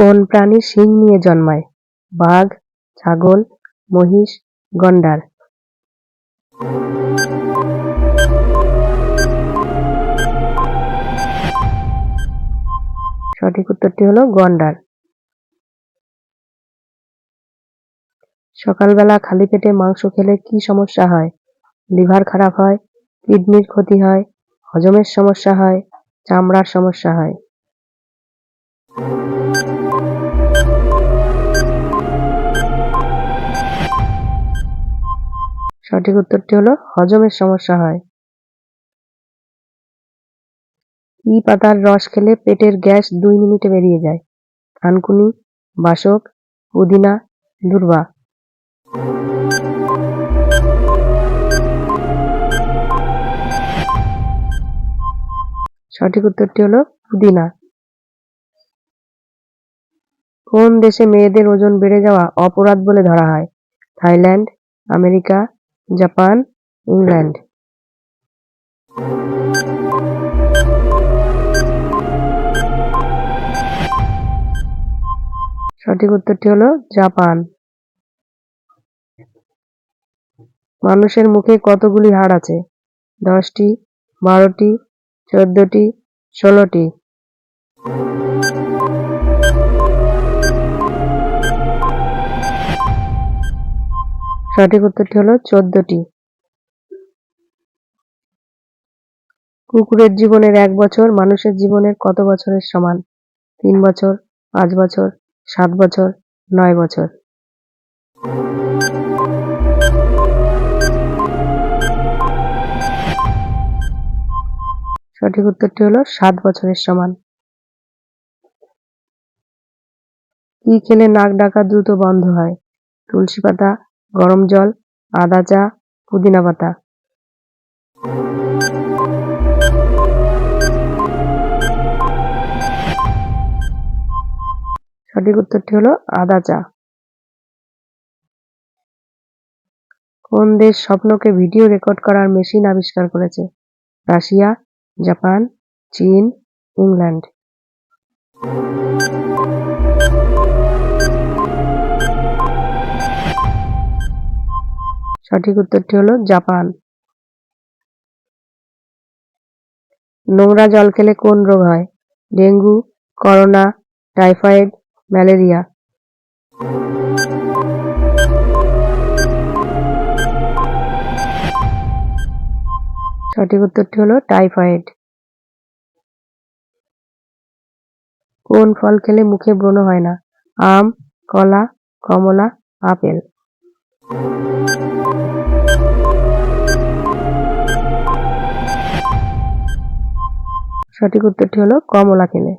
কোন প্রাণী শিং নিয়ে জন্মায়? বাঘ, ছাগল, মহিষ, গন্ডার। সঠিক উত্তরটি হলো গন্ডার। সকালবেলা খালি পেটে মাংস খেলে কি সমস্যা হয়? লিভার খারাপ হয়, কিডনির ক্ষতি হয়, হজমের সমস্যা হয়, চামড়ার সমস্যা হয়। সঠিক উত্তরটি হলো হজমের সমস্যা হয়। কি পাতার রস খেলে পেটের গ্যাস দুই মিনিটে বেরিয়ে যায়। থানকুনি বাসক, পুদিনা দুর্বা সঠিক উত্তরটি হলো পুদিনা। কোন দেশে মেয়েদের ওজন বেড়ে যাওয়া অপরাধ বলে ধরা হয়? Thailand, America Japan, England. সঠিক উত্তরটি হলো জাপান। মানুষের মুখে কতগুলি হাড় আছে? দশটি, বারোটি, চোদ্দটি, ষোলোটি। সঠিক উত্তরটি হলো চোদ্দটি। কুকুরের জীবনের এক বছর, মানুষের জীবনের কত বছরের সমান? তিন বছর, পাঁচ বছর, সাত বছর, নয় বছর। সঠিক উত্তরটি হলো সাত বছরের সমান। কি খেলে নাক ডাকা দ্রুত বন্ধ হয়? তুলসী পাতা গরম জল, আদা চা, পুদিনা পাতা। সঠিক উত্তরটি হলো আদা চা। কোন দেশ স্বপ্নকে ভিডিও রেকর্ড করার মেশিন আবিষ্কার করেছে? রাশিয়া, জাপান, চীন, ইংল্যান্ড। সঠিক উত্তরটি হলো জাপান। নোংরা জল খেলে কোন রোগ হয়? Dengue, corona, typhoid, malaria. সঠিক উত্তরটি হলো টাইফয়েড। কোন ফল খেলে মুখে ব্রণ হয় না? আম, কলা, কমলা, আপেল। সঠিক উত্তরটি হলো কমলা খেলে